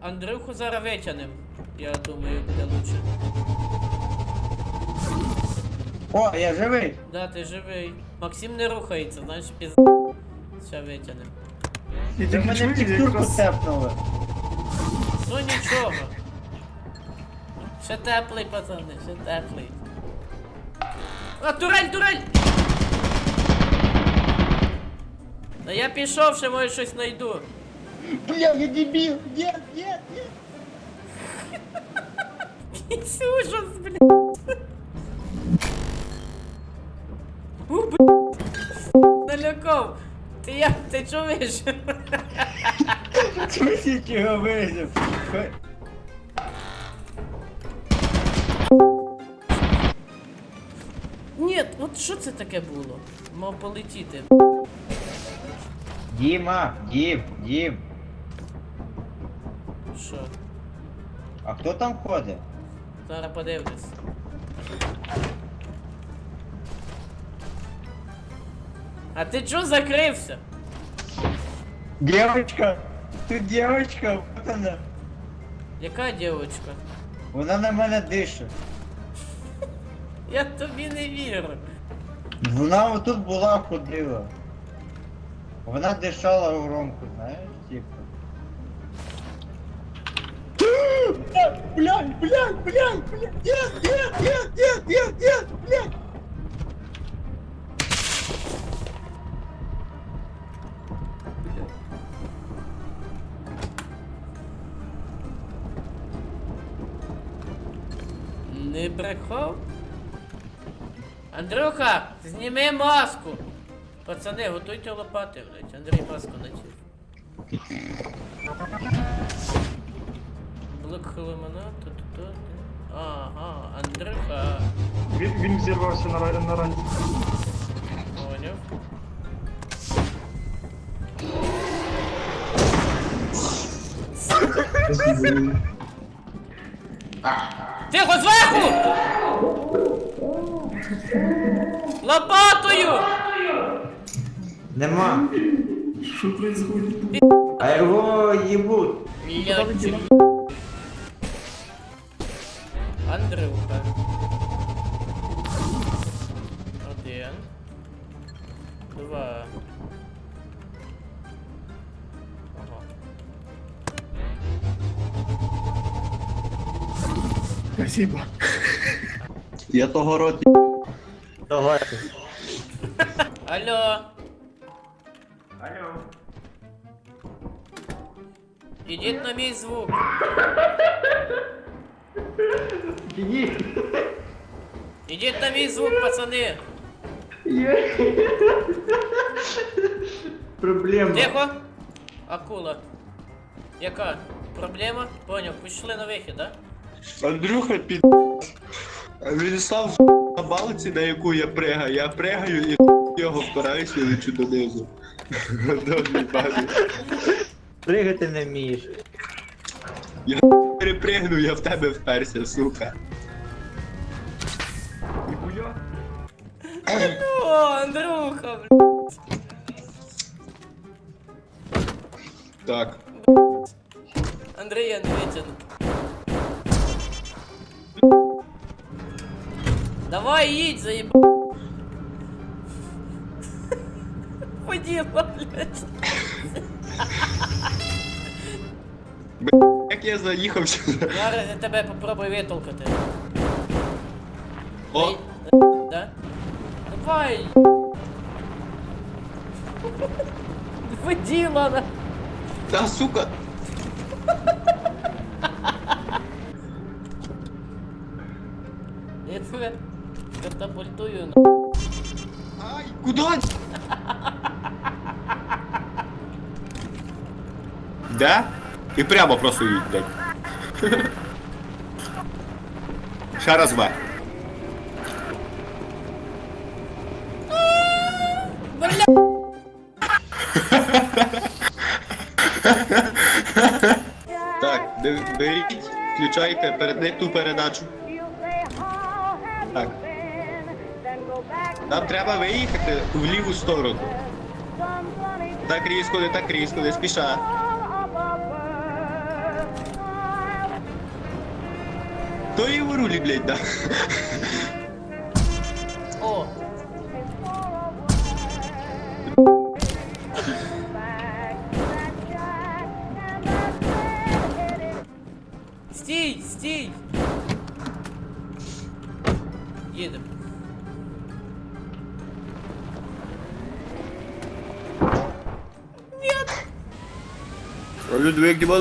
Андрюху зараз витягнем. Я думаю, буде лучше. О, я живий. Да, ти живий. Максим не рухається, знаєш, піз... Ще витягнем. І Ви ти мене в текстурку якраз тепнули. Ну нічого. Ще теплий, пацани, ще теплий. А, турель, турель! Та я пішов, ще може щось знайду. Бля, я дебіл. Ні, ні, ні. Якийсь ужас, блядь. У, блядь. Налякав. Ти як, ти чуєш? Чусіть його вижив. Ні, от що це таке було? Мав полетіти. Діма, Дім, Дім. Що? А хто там ходить? Зараз подивлюсь. А ти чого закрився? Девочка. Тут девочка, вот она. Яка дівчинка? Вона на мене дише. Я тобі не вірю. Вона отут була ходила. Вона дишала громко, знаєш, типу. Блядь, блядь, блядь, блядь, нет, нет, нет, нет, нет, нет, блядь. Не брехав? Андрюха, зніми маску! Пацани, готуйте лопати, блядь. Андрій маску натів. Блок хлимана, то-то-то. Ага, Андрюха. він, він взірвався на, ра- на ранці. Поняв. Тихо, зверху! Лопатою! Нема. Що происходит? А його їбуть. Блядь. Андрюха. Один. Два. Ага. Спасибо. Я того роті. Давайте. Алло. Алло. Ідіть на мій звук. Іди. Ідіть на мій звук, пацани. Проблема. Тихо. Акула. Яка? Проблема? Поняв, пішли на вихід, да? Андрюха під. Він став на балці, на яку я пригаю. Я пригаю і його впираюся і лечу донизу. Добрий пане. Пригати не вмієш. Я перепригну, я в тебе вперся, сука. Ніхуя. О, Андрюха, блядь. Так. Андрія не витягну. Давай їдь, заїб... Поділа, блядь. Як я заїхав сюди. Зараз я тебе попробую витолкати. О, Да? Давай! Воділа на... та сука. Я тебе катапультую на... Ай, куди? Де? І прямо просто їдь, блядь. Ще раз В. Так, беріть, включайте перед ту передачу. Так. Нам треба виїхати в ліву сторону. Так різко, не так різко, не спіша. Хто її в рулі, блядь, да? О! Стій, стій! Їдемо. Люди, як діма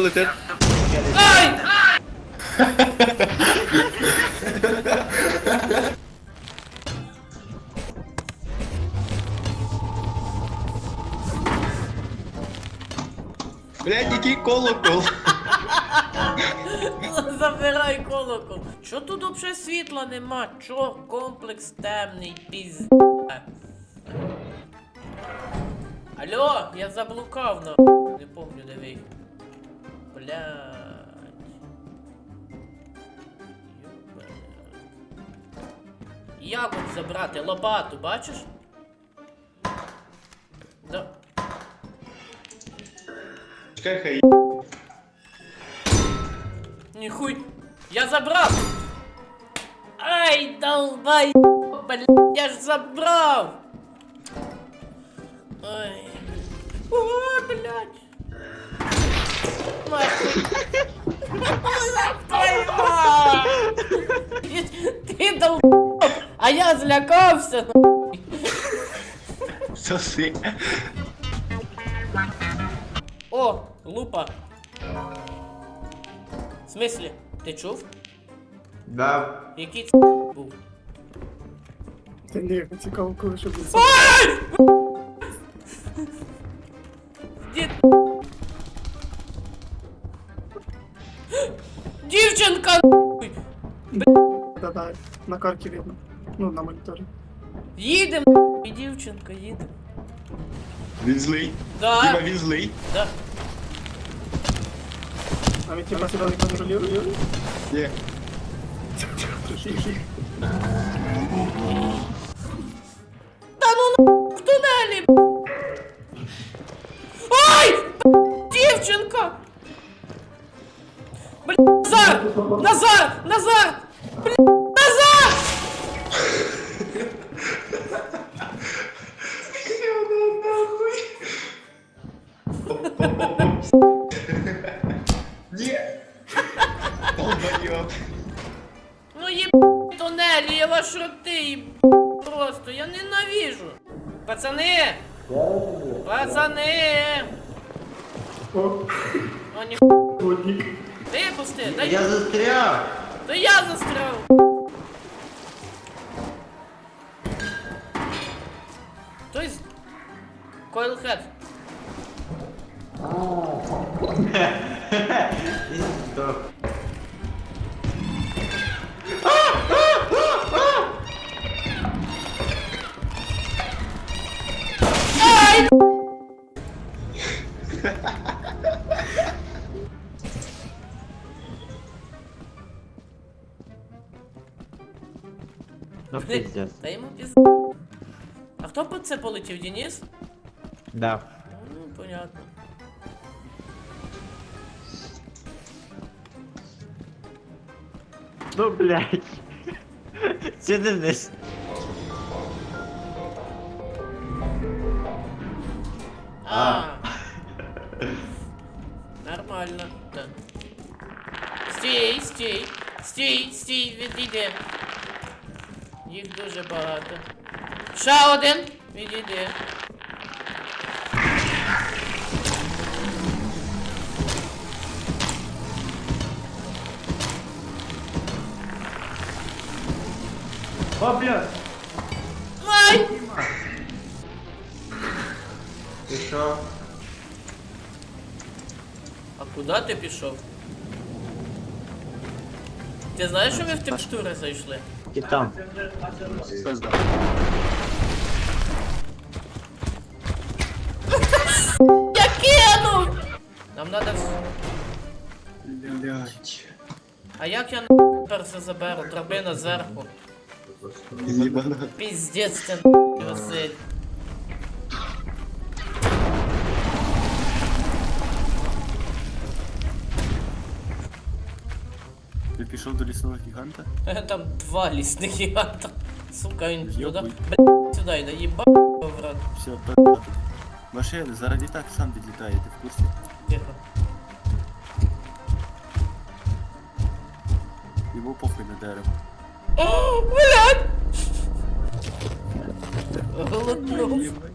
Блядь, який колокол. Забирай колокол. Що тут взагалі світла нема? Чо комплекс темний піз. Алло, я заблукав на. Не помню де ви. Блядь. Як от забрати лопату, бачиш? Да. Чекай, хай. Ніхуй. Я забрав! Ай, долбай! Блядь, я ж забрав! Ай. О, блядь! Нахуй! Твою А я злякався! нахуй. Соси. О, лупа! В смислі? Ти чув? Да. Який це був? Та ні, цікаво, коли що буде. Дід... Дівчинка! нахуй! Да-да, на карті видно. Ну, на моніторі. Їдем! І дівчинка, їдем. Він злий. Діма, Да, він злий. да. А він типа себе не контролює? Ні. Та ну на в тунелі! Ай! Дівчинка! Блін, Назар! Назар! Назар! Блін, Ваш просто, я ненавижу. Пацани! Пацани! О, ні, випусти, дай Я застряг! То я застряв. З... Койлхед. Він здох. Ну пиздец. Та йому піз... А хто по це полетів, Денис? Да. Ну, понятно. Ну блядь. Сюди вниз. А. Нормально. Так. Стій, стій. Стій, стій, відійди. Їх дуже багато. Ще один. Відійди. О, блядь. Ай! Ти що? А куди ти пішов? Ти знаєш, що ми в текстури зайшли? І там. Пизда. Я кинув! Нам надо. Блять. А як я перше заберу? Драбина зверху. Піздець це Василь. пішов до лісного гіганта? Е, Там два лісних гіганта. Сука, він туди. Йобуй. Блядь, сюди йде, їба в рот. Все, пи***. Машини, зараз і так сам відлітає, ти в курсі? Тихо. Йому похуй на дерево. О, блядь! Голоднув. Їбать.